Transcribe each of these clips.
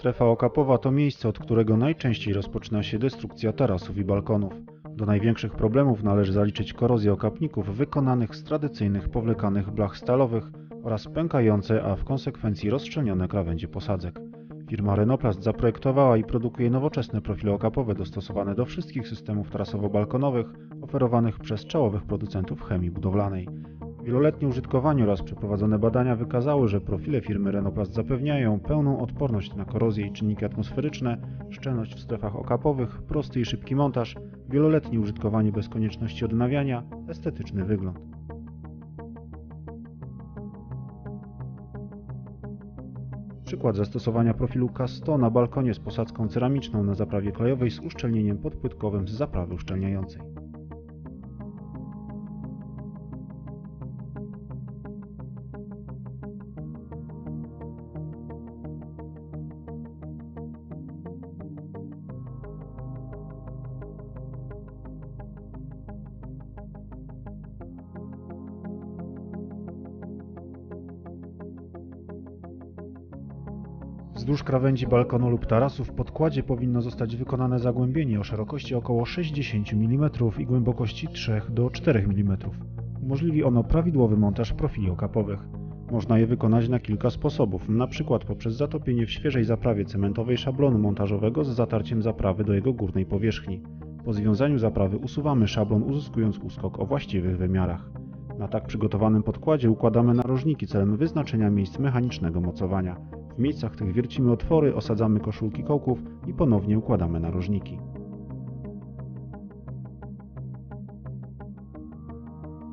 Strefa okapowa to miejsce, od którego najczęściej rozpoczyna się destrukcja tarasów i balkonów. Do największych problemów należy zaliczyć korozję okapników wykonanych z tradycyjnych powlekanych blach stalowych oraz pękające, a w konsekwencji rozszczelnione krawędzie posadzek. Firma Renoplast zaprojektowała i produkuje nowoczesne profile okapowe dostosowane do wszystkich systemów tarasowo-balkonowych oferowanych przez czołowych producentów chemii budowlanej. Wieloletnie użytkowanie oraz przeprowadzone badania wykazały, że profile firmy Renoplast zapewniają pełną odporność na korozję i czynniki atmosferyczne, szczelność w strefach okapowych, prosty i szybki montaż, wieloletnie użytkowanie bez konieczności odnawiania, estetyczny wygląd. Przykład zastosowania profilu K100 na balkonie z posadzką ceramiczną na zaprawie klejowej z uszczelnieniem podpłytkowym z zaprawy uszczelniającej. Wzdłuż krawędzi balkonu lub tarasu w podkładzie powinno zostać wykonane zagłębienie o szerokości około 60 mm i głębokości 3 do 4 mm. Umożliwi ono prawidłowy montaż profili okapowych. Można je wykonać na kilka sposobów, np. poprzez zatopienie w świeżej zaprawie cementowej szablonu montażowego z zatarciem zaprawy do jego górnej powierzchni. Po związaniu zaprawy usuwamy szablon uzyskując uskok o właściwych wymiarach. Na tak przygotowanym podkładzie układamy narożniki celem wyznaczenia miejsc mechanicznego mocowania. W miejscach tych wiercimy otwory, osadzamy koszulki kołków i ponownie układamy narożniki.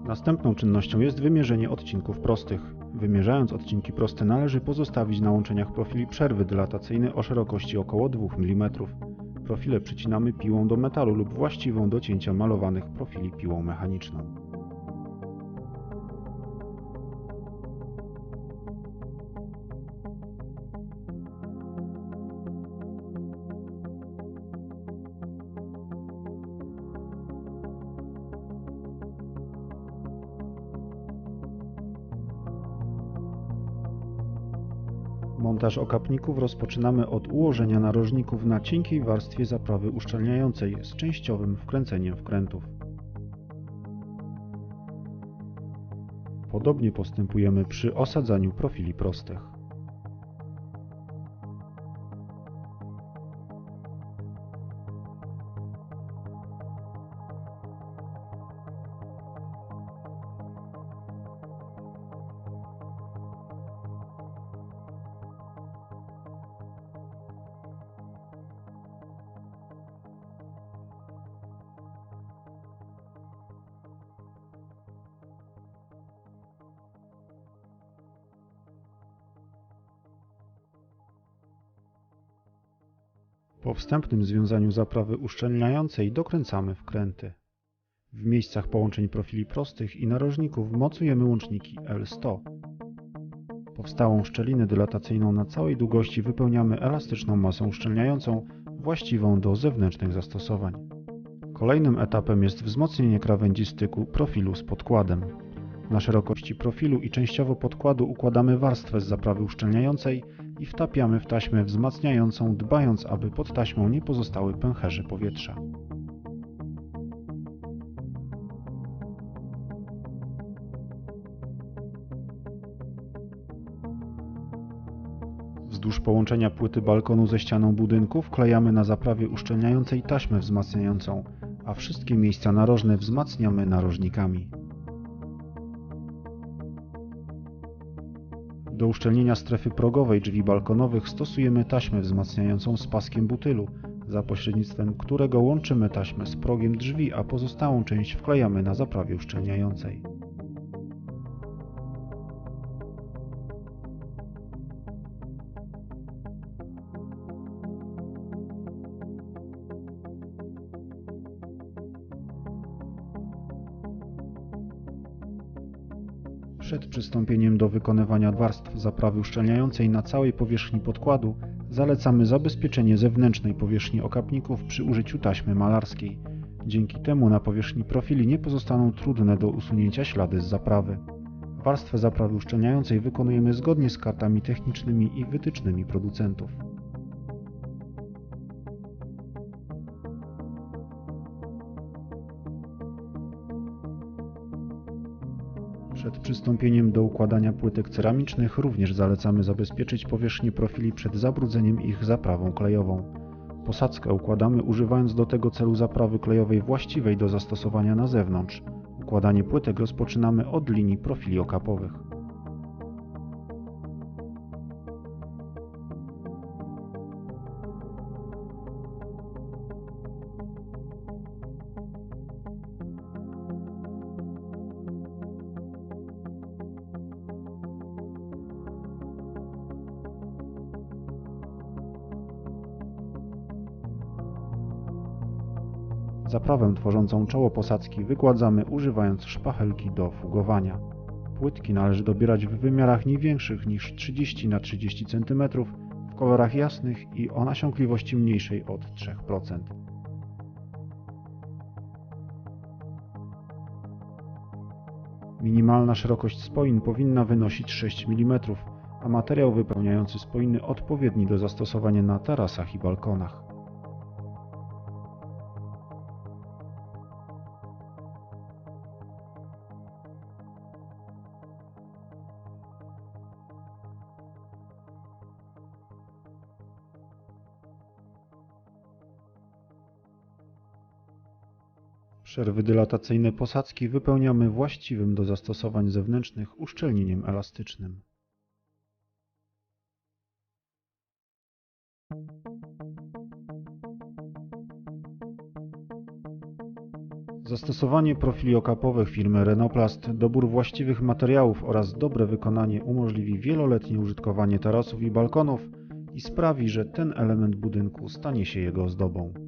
Następną czynnością jest wymierzenie odcinków prostych. Wymierzając odcinki proste należy pozostawić na łączeniach profili przerwy dylatacyjne o szerokości około 2 mm. Profile przycinamy piłą do metalu lub właściwą do cięcia malowanych profili piłą mechaniczną. Montaż okapników rozpoczynamy od ułożenia narożników na cienkiej warstwie zaprawy uszczelniającej z częściowym wkręceniem wkrętów. Podobnie postępujemy przy osadzaniu profili prostych. Po wstępnym związaniu zaprawy uszczelniającej dokręcamy wkręty. W miejscach połączeń profili prostych i narożników mocujemy łączniki L100. Powstałą szczelinę dylatacyjną na całej długości wypełniamy elastyczną masą uszczelniającą właściwą do zewnętrznych zastosowań. Kolejnym etapem jest wzmocnienie krawędzi styku profilu z podkładem. Na szerokości profilu i częściowo podkładu układamy warstwę z zaprawy uszczelniającej i wtapiamy w taśmę wzmacniającą, dbając, aby pod taśmą nie pozostały pęcherze powietrza. Wzdłuż połączenia płyty balkonu ze ścianą budynku wklejamy na zaprawie uszczelniającej taśmę wzmacniającą, a wszystkie miejsca narożne wzmacniamy narożnikami. Do uszczelnienia strefy progowej drzwi balkonowych stosujemy taśmę wzmacniającą z paskiem butylu, za pośrednictwem którego łączymy taśmę z progiem drzwi, a pozostałą część wklejamy na zaprawie uszczelniającej. Przed przystąpieniem do wykonywania warstw zaprawy uszczelniającej na całej powierzchni podkładu zalecamy zabezpieczenie zewnętrznej powierzchni okapników przy użyciu taśmy malarskiej. Dzięki temu na powierzchni profili nie pozostaną trudne do usunięcia ślady z zaprawy. Warstwę zaprawy uszczelniającej wykonujemy zgodnie z kartami technicznymi i wytycznymi producentów. Przed przystąpieniem do układania płytek ceramicznych również zalecamy zabezpieczyć powierzchnię profili przed zabrudzeniem ich zaprawą klejową. Posadzkę układamy używając do tego celu zaprawy klejowej właściwej do zastosowania na zewnątrz. Układanie płytek rozpoczynamy od linii profili okapowych. Zaprawę tworzącą czoło posadzki wykładzamy używając szpachelki do fugowania. Płytki należy dobierać w wymiarach nie większych niż 30 na 30 cm, w kolorach jasnych i o nasiąkliwości mniejszej od 3%. Minimalna szerokość spoin powinna wynosić 6 mm, a materiał wypełniający spoiny odpowiedni do zastosowania na tarasach i balkonach. Przerwy dylatacyjne posadzki wypełniamy właściwym do zastosowań zewnętrznych uszczelnieniem elastycznym. Zastosowanie profili okapowych firmy Renoplast, dobór właściwych materiałów oraz dobre wykonanie umożliwi wieloletnie użytkowanie tarasów i balkonów i sprawi, że ten element budynku stanie się jego ozdobą.